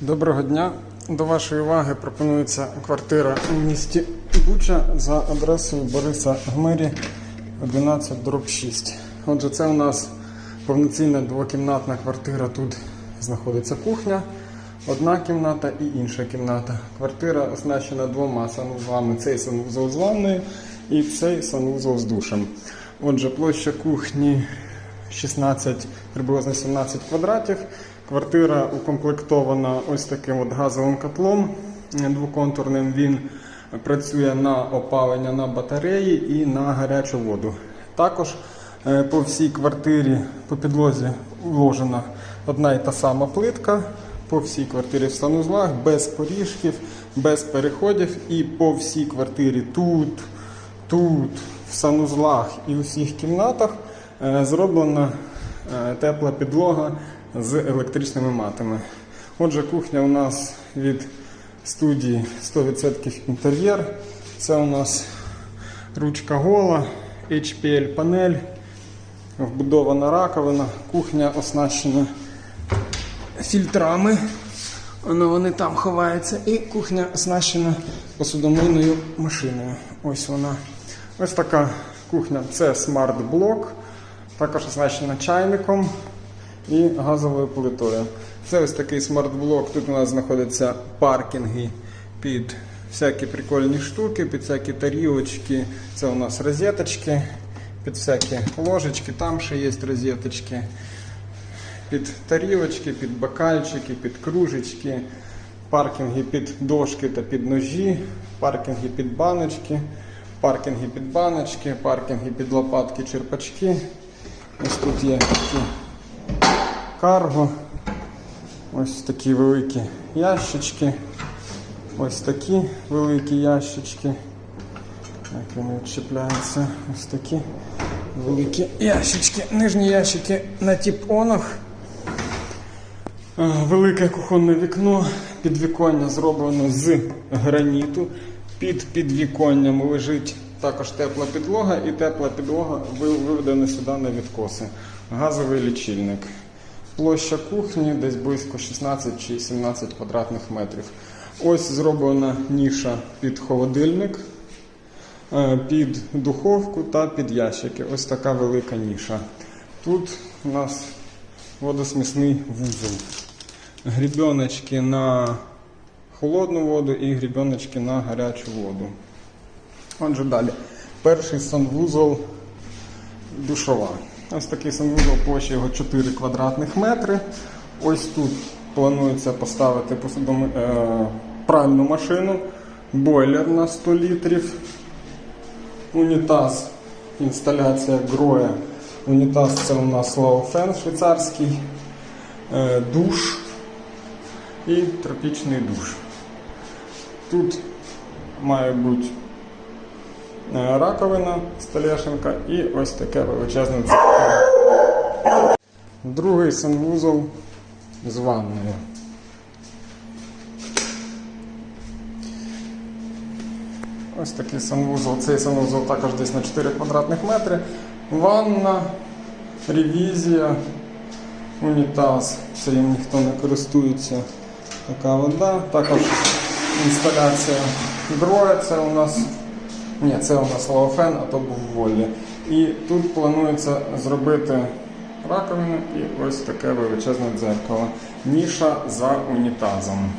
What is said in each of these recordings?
Доброго дня. До вашої уваги пропонується квартира у місті Буча за адресою Бориса Гмирі 11 дроб 6. Отже, це у нас повноцінна двокімнатна квартира. Тут знаходиться кухня, одна кімната і інша кімната. Квартира оснащена двома санвузлами. Цей санвузол з ванною і цей санвузол з душем. Отже, площа кухні 16, приблизно 17 квадратів. Квартира укомплектована ось таким от газовим котлом е, двоконтурним. Він працює на опалення на батареї і на гарячу воду. Також е, по всій квартирі по підлозі вложена одна і та сама плитка. По всій квартирі в санузлах, без поріжків, без переходів. І по всій квартирі тут, тут, в санузлах і у всіх кімнатах е, зроблена тепла підлога з електричними матами. Отже, кухня у нас від студії 100% інтер'єр. Це у нас ручка гола, HPL панель, вбудована раковина, кухня оснащена фільтрами. Воно вони там ховаються. І кухня оснащена посудомийною машиною. Ось вона. Ось така кухня. Це смарт-блок, також оснащена чайником і газовою плитою. Це ось такий смарт-блок. Тут у нас знаходяться паркінги під всякі прикольні штуки, під всякі тарілочки. Це у нас розеточки, під всякі ложечки, там ще є розеточки. Під тарілочки, під бокальчики, під кружечки, паркінги під дошки та під ножі, паркінги під баночки, паркінги під баночки, паркінги під лопатки, черпачки. Ось тут є такі карго. Ось такі великі ящички. Ось такі великі ящички. Як вони відчіпляються. Ось такі великі ящички. Нижні ящики на тіп-онах. Е, Велике кухонне вікно. Підвіконня зроблено з граніту. Під підвіконням лежить також тепла підлога, і тепла підлога ви- виведена сюди на відкоси. Газовий лічильник. Площа кухні десь близько 16 чи 17 квадратних метрів. Ось зроблена ніша під холодильник, е, під духовку та під ящики. Ось така велика ніша. Тут у нас водосмісний вузол. Грібеночки на холодну воду і грібеночки на гарячу воду. Отже, далі. Перший санвузол душова. Ось такий санвузол площа його 4 квадратних метри. Ось тут планується поставити посудоми... е... пральну машину, бойлер на 100 літрів, унітаз, інсталяція Гроя. Унітаз це у нас Лаофен швейцарський, е... душ і тропічний душ. Тут має бути раковина столешенка і ось таке величезне дзеркало. Другий санвузол з ванною. Ось такий санвузол. Цей санвузол також десь на 4 квадратних метри. Ванна, ревізія, унітаз. Це їм ніхто не користується. Така вода. Також інсталяція гроя. Це у нас ні, це у нас лаофен, а то був волі. І тут планується зробити раковину і ось таке величезне дзеркало. Ніша за унітазом.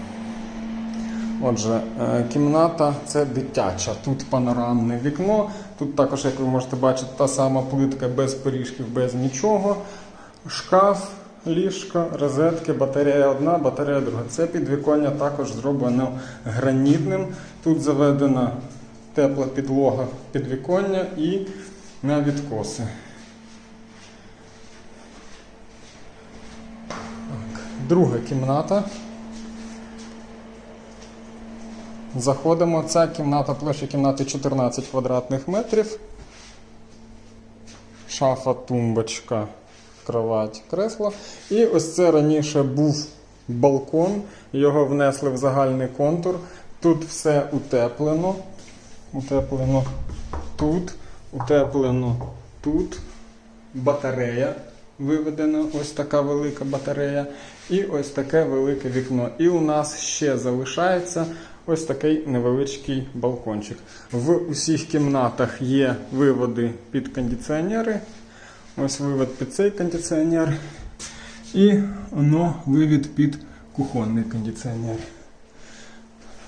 Отже, е, кімната це дитяча. Тут панорамне вікно. Тут також, як ви можете бачити, та сама плитка без поріжків, без нічого. Шкаф, ліжко, розетки, батарея одна, батарея друга. Це підвіконня також зроблено гранітним. Тут заведена тепла підлога підвіконня і на відкоси. Друга кімната. Заходимо. Ця кімната, площа кімнати 14 квадратних метрів. Шафа, тумбочка, кровать, кресло. І ось це раніше був балкон. Його внесли в загальний контур. Тут все утеплено. Утеплено тут, утеплено тут. Батарея виведено ось така велика батарея, і ось таке велике вікно. І у нас ще залишається ось такий невеличкий балкончик. В усіх кімнатах є виводи під кондиціонери. Ось вивод під цей кондиціонер. І воно вивід під кухонний кондиціонер.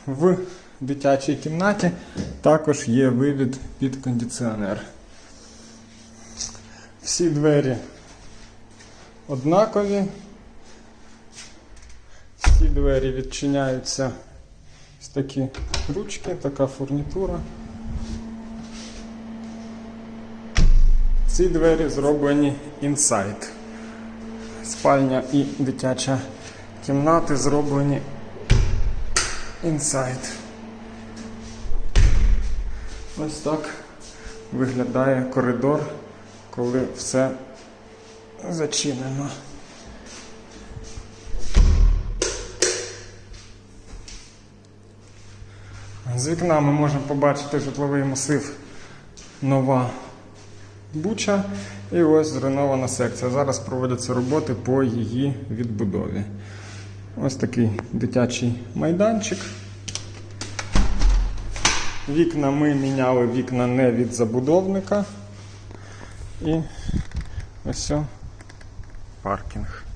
В дитячій кімнаті також є вивід під кондиціонер. Всі двері однакові. Всі двері відчиняються ось такі ручки, така фурнітура. Ці двері зроблені інсайд. Спальня і дитяча кімнати зроблені інсайд. Ось так виглядає коридор, коли все зачинено. З вікна ми можемо побачити житловий масив Нова Буча і ось зруйнована секція. Зараз проводяться роботи по її відбудові. Ось такий дитячий майданчик. Вікна ми міняли вікна не від забудовника. І ось паркінг.